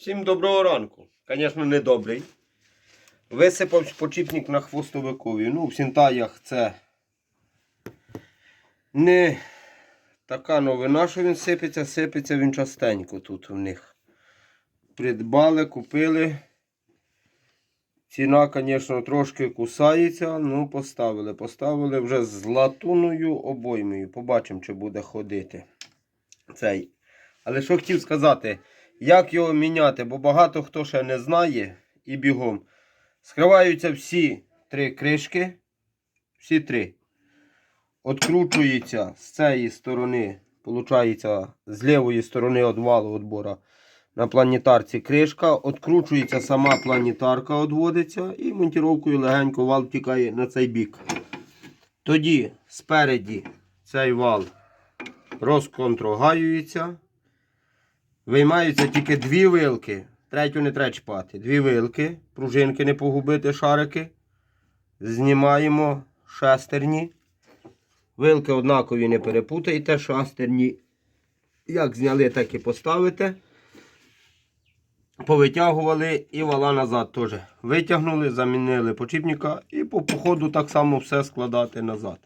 Всім доброго ранку. Звісно, не добрий. Висипав почіпник на хвостовикові. Ну, в сінтаях це не така новина, що він сипеться, сипеться він частенько тут у них. Придбали, купили. Ціна, звісно, трошки кусається, ну поставили. Поставили вже з латунною обоймою. Побачимо, чи буде ходити цей. Але що хотів сказати, як його міняти, бо багато хто ще не знає і бігом. Скриваються всі три кришки. Всі три. Откручується з цієї сторони, виходить, з лівої сторони від валу відбора на планетарці кришка. Откручується сама планетарка, відводиться і монтіровкою легенько вал втікає на цей бік. Тоді спереді цей вал розконтрогаюється. Виймаються тільки дві вилки. Третю не треба чіпати. Дві вилки, пружинки не погубити, шарики. Знімаємо шестерні. Вилки однакові не перепутайте, шестерні. Як зняли, так і поставите. Повитягували і вала назад теж. Витягнули, замінили почіпника і по походу так само все складати назад.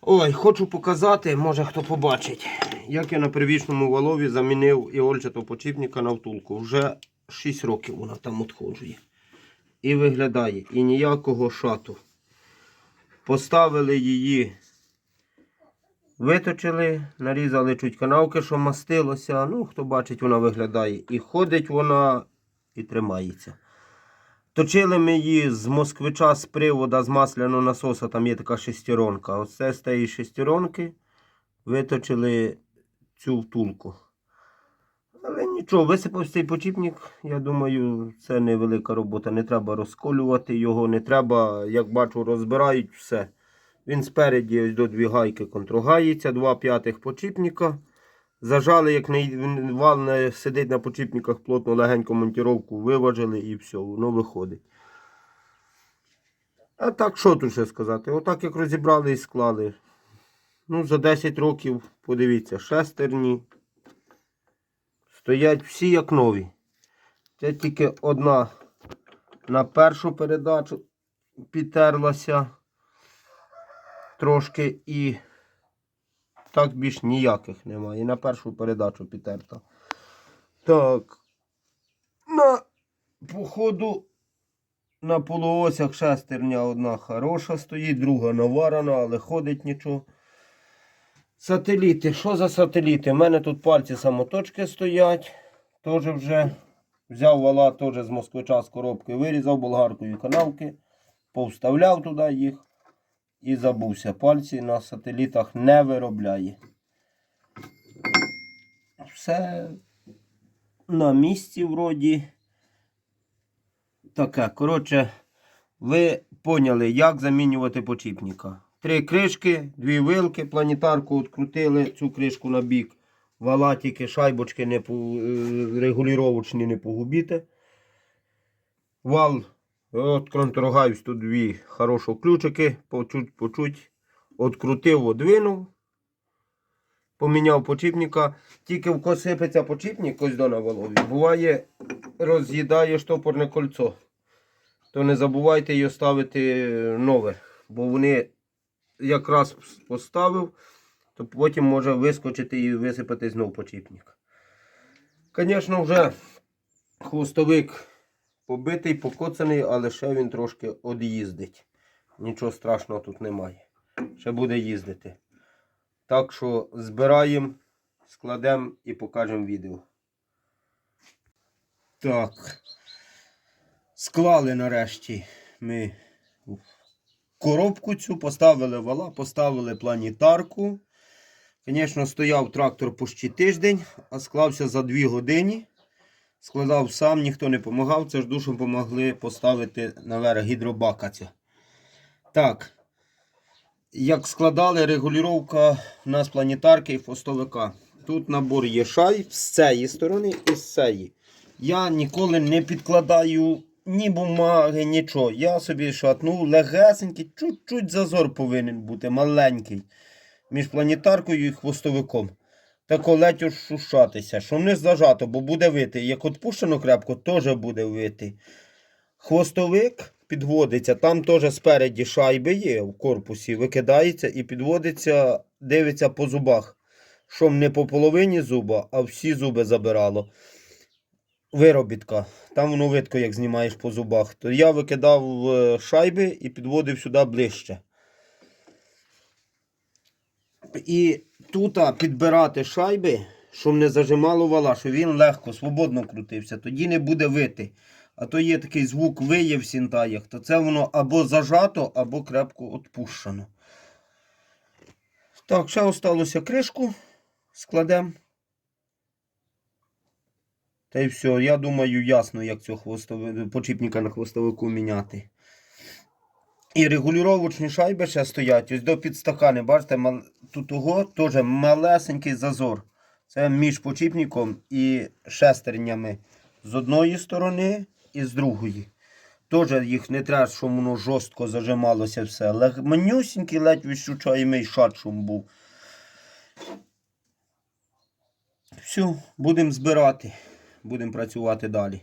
Ой, хочу показати, може хто побачить, як я на первічному валові замінив іольчатого почіпника на втулку. Вже 6 років вона там відходжує. І виглядає, і ніякого шату. Поставили її, виточили, нарізали чуть канавки, що мастилося. Ну, хто бачить, вона виглядає. І ходить вона і тримається. Точили ми її з москвича з привода з масляного насоса, там є така шестеронка. Оце з тієї шестеронки виточили цю втулку. Але нічого, висипав цей почіпник. Я думаю, це невелика робота. Не треба розколювати його, не треба, як бачу, розбирають все. Він спереді ось до дві гайки контругається, два п'ятих почіпника. Зажали, як не, вал не сидить на почіпниках, плотно легенько монтіровку виважили і все, воно виходить. А так, що тут ще сказати? Отак як розібрали і склали. Ну, за 10 років, подивіться, шестерні. Стоять всі як нові. Це тільки одна на першу передачу підтерлася трошки і так більш ніяких немає. І на першу передачу підтерта. Так. На походу на полуосях шестерня одна хороша стоїть, друга наварена, але ходить нічого. Сателіти. Що за сателіти? У мене тут пальці самоточки стоять. Теж вже взяв вала теж з москвича з коробки, вирізав болгаркою канавки, повставляв туди їх і забувся. Пальці на сателітах не виробляє. Все на місці вроді. Таке. Коротше, ви поняли, як замінювати почіпника. Три кришки, дві вилки, планетарку відкрутили цю кришку на бік. Вала тільки шайбочки не по, е, регулювачні не погубіте. Вал от контрогаюсь тут дві хороші ключики, почуть, почуть. Открутив, одвинув. Поміняв почіпника. Тільки в кого сипеться почіпник ось до на валові. Буває, роз'їдає штопорне кольцо. То не забувайте її ставити нове. Бо вони якраз поставив, то потім може вискочити і висипати знов почіпник. Звісно, вже хвостовик побитий, покоцаний, але ще він трошки од'їздить. Нічого страшного тут немає. Ще буде їздити. Так що збираємо, складемо і покажемо відео. Так. Склали нарешті ми коробку цю, поставили вала, поставили планетарку. Звісно, стояв трактор почти тиждень, а склався за 2 години. Складав сам, ніхто не допомагав. Це ж душом допомогли поставити наверх гідробака. ця. Так. Як складали регулювання в нас планетарки і фостовика. Тут набор є шай з цієї сторони і з цієї. Я ніколи не підкладаю ні бумаги, нічого. Я собі шатнув легесенький, чуть-чуть зазор повинен бути маленький. Між планетаркою і хвостовиком. тако ледь ошушатися, щоб не зажато, бо буде вити. Як відпущено крепко, теж буде вити. Хвостовик підводиться, там теж спереді шайби є в корпусі, викидається і підводиться, дивиться по зубах. Щоб не по половині зуба, а всі зуби забирало. Виробітка. Там воно видко, як знімаєш по зубах. То я викидав е, шайби і підводив сюди ближче. І тут підбирати шайби, щоб не зажимало вала, щоб він легко, свободно крутився. Тоді не буде вити. А то є такий звук виє в сінтаях, то це воно або зажато, або крепко відпущено. Так, ще осталося кришку. Складемо. Та й все. Я думаю, ясно, як цього хвостове, почіпника на хвостовику міняти. І регулювачні шайби ще стоять. Ось до підстакани, бачите, тут ого теж малесенький зазор. Це між почіпником і шестернями з одної сторони і з другої. Теж їх не треба, щоб воно жорстко зажималося все. Але манюсінький ледь відчучаємий шатшум був. Все, будемо збирати. Будемо працювати далі.